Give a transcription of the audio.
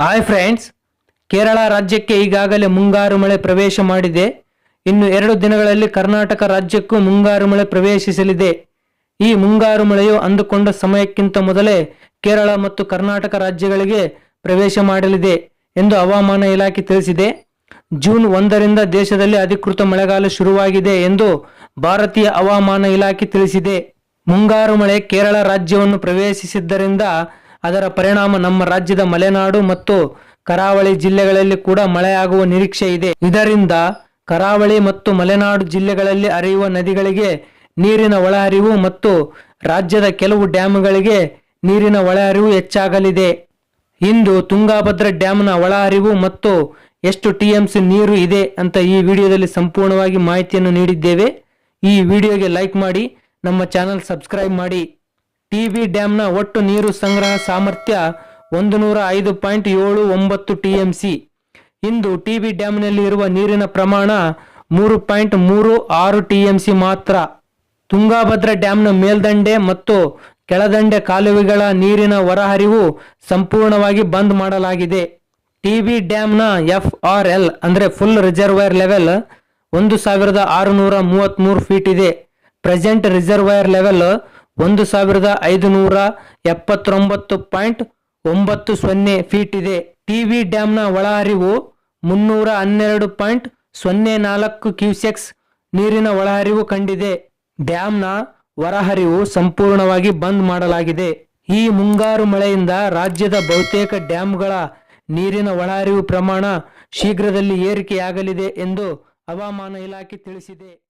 Hi friends Kerala ರಾಜ್ಯಕ್ಕೆ ಈಗಾಗಲೇ ಮುಂಗಾರು ಮಳೆ ಪ್ರವೇಶ ಮಾಡಿದೆ. ಇನ್ನು ಎರಡು ದಿನಗಳಲ್ಲಿ ಕರ್ನಾಟಕ ರಾಜ್ಯಕ್ಕೂ ಮುಂಗಾರು ಮಳೆ ಪ್ರವೇಶಿಸಲಿದೆ. ಈ ಮುಂಗಾರು ಮಳೆಯು ಅಂದುಕೊಂಡ ಸಮಯಕ್ಕಿಂತ ಮೊದಲೇ ಕೇರಳ ಮತ್ತು ಕರ್ನಾಟಕ ರಾಜ್ಯಗಳಿಗೆ ಪ್ರವೇಶ ಮಾಡಲಿದೆ ಎಂದು ಹವಾಮಾನ ಇಲಾಖೆ ತಿಳಿಸಿದೆ. ಜೂನ್ ಒಂದರಿಂದ ದೇಶದಲ್ಲಿ ಅಧಿಕೃತ ಮಳೆಗಾಲ ಶುರುವಾಗಿದೆ ಎಂದು ಭಾರತೀಯ ಹವಾಮಾನ ಇಲಾಖೆ ತಿಳಿಸಿದೆ. ಮುಂಗಾರು ಮಳೆ ಕೇರಳ ರಾಜ್ಯವನ್ನು ಪ್ರವೇಶಿಸಿದ್ದರಿಂದ ಅದರ ಪರಿಣಾಮ ನಮ್ಮ ರಾಜ್ಯದ ಮಲೆನಾಡು ಮತ್ತು ಕರಾವಳಿ ಜಿಲ್ಲೆಗಳಲ್ಲಿ ಕೂಡ ಮಳೆಯಾಗುವ ನಿರೀಕ್ಷೆ ಇದೆ. ಇದರಿಂದ ಕರಾವಳಿ ಮತ್ತು ಮಲೆನಾಡು ಜಿಲ್ಲೆಗಳಲ್ಲಿ ಹರಿಯುವ ನದಿಗಳಿಗೆ ನೀರಿನ ಒಳಹರಿವು ಮತ್ತು ರಾಜ್ಯದ ಕೆಲವು ಡ್ಯಾಮ್ಗಳಿಗೆ ನೀರಿನ ಒಳಹರಿವು ಹೆಚ್ಚಾಗಲಿದೆ. ಇಂದು ತುಂಗಾಭದ್ರ ಡ್ಯಾಮ್ನ ಒಳಹರಿವು ಮತ್ತು ಎಷ್ಟು ಟಿ ಎಂ ಸಿ ನೀರು ಇದೆ ಅಂತ ಈ ವಿಡಿಯೋದಲ್ಲಿ ಸಂಪೂರ್ಣವಾಗಿ ಮಾಹಿತಿಯನ್ನು ನೀಡಿದ್ದೇವೆ. ಈ ವಿಡಿಯೋಗೆ ಲೈಕ್ ಮಾಡಿ, ನಮ್ಮ ಚಾನಲ್ ಸಬ್ಸ್ಕ್ರೈಬ್ ಮಾಡಿ. ಟಿ ಡ್ಯಾಂನ ಒಟ್ಟು ನೀರು ಸಂಗ್ರಹ ಸಾಮರ್ಥ್ಯ ಒಂದು ನೂರ ಐದು ಪಾಯಿಂಟ್ ಏಳು ಒಂಬತ್ತು ಟಿಎಂಸಿ. ಇಂದು ಟಿ ಬಿ ಡ್ಯಾಮ್ನಲ್ಲಿ ಇರುವ ನೀರಿನ ಪ್ರಮಾಣ ಮೂರು ಪಾಯಿಂಟ್ ಮೂರು ಆರು ಟಿಎಂಸಿ ಮಾತ್ರ. ತುಂಗಾಭದ್ರಾ ಡ್ಯಾಮ್ನ ಮೇಲ್ದಂಡೆ ಮತ್ತು ಕೆಳದಂಡೆ ಕಾಲುವೆಗಳ ನೀರಿನ ಹೊರಹರಿವು ಸಂಪೂರ್ಣವಾಗಿ ಬಂದ್ ಮಾಡಲಾಗಿದೆ. ಟಿಬಿ ಡ್ಯಾಮ್ನ ಎಫ್ ಆರ್ ಎಲ್ ಅಂದರೆ ಫುಲ್ ರಿಸರ್ವೈರ್ ಲೆವೆಲ್ ಒಂದು ಸಾವಿರದ ಆರುನೂರ ಮೂವತ್ತ್ಮೂರು ಫೀಟ್ ಇದೆ. ಪ್ರೆಸೆಂಟ್ ರಿಸರ್ವೈರ್ ಲೆವೆಲ್ ಒಂದು ಸಾವಿರದ ಐದುನೂರ ಎಪ್ಪತ್ತೊಂಬತ್ತು ಪಾಯಿಂಟ್ ಒಂಬತ್ತು ಸೊನ್ನೆ ಫೀಟ್ ಇದೆ. ಟಿವಿ ಡ್ಯಾಮ್ನ ಒಳಹರಿವು ಮುನ್ನೂರ ಹನ್ನೆರಡು ಪಾಯಿಂಟ್ ಸೊನ್ನೆ ನಾಲ್ಕು ಕ್ಯೂಸೆಕ್ಸ್ ನೀರಿನ ಒಳಹರಿವು ಕಂಡಿದೆ. ಡ್ಯಾಮ್ನ ಹೊರಹರಿವು ಸಂಪೂರ್ಣವಾಗಿ ಬಂದ್ ಮಾಡಲಾಗಿದೆ. ಈ ಮುಂಗಾರು ಮಳೆಯಿಂದ ರಾಜ್ಯದ ಬಹುತೇಕ ಡ್ಯಾಮ್ಗಳ ನೀರಿನ ಒಳಹರಿವು ಪ್ರಮಾಣ ಶೀಘ್ರದಲ್ಲಿ ಏರಿಕೆಯಾಗಲಿದೆ ಎಂದು ಹವಾಮಾನ ಇಲಾಖೆ ತಿಳಿಸಿದೆ.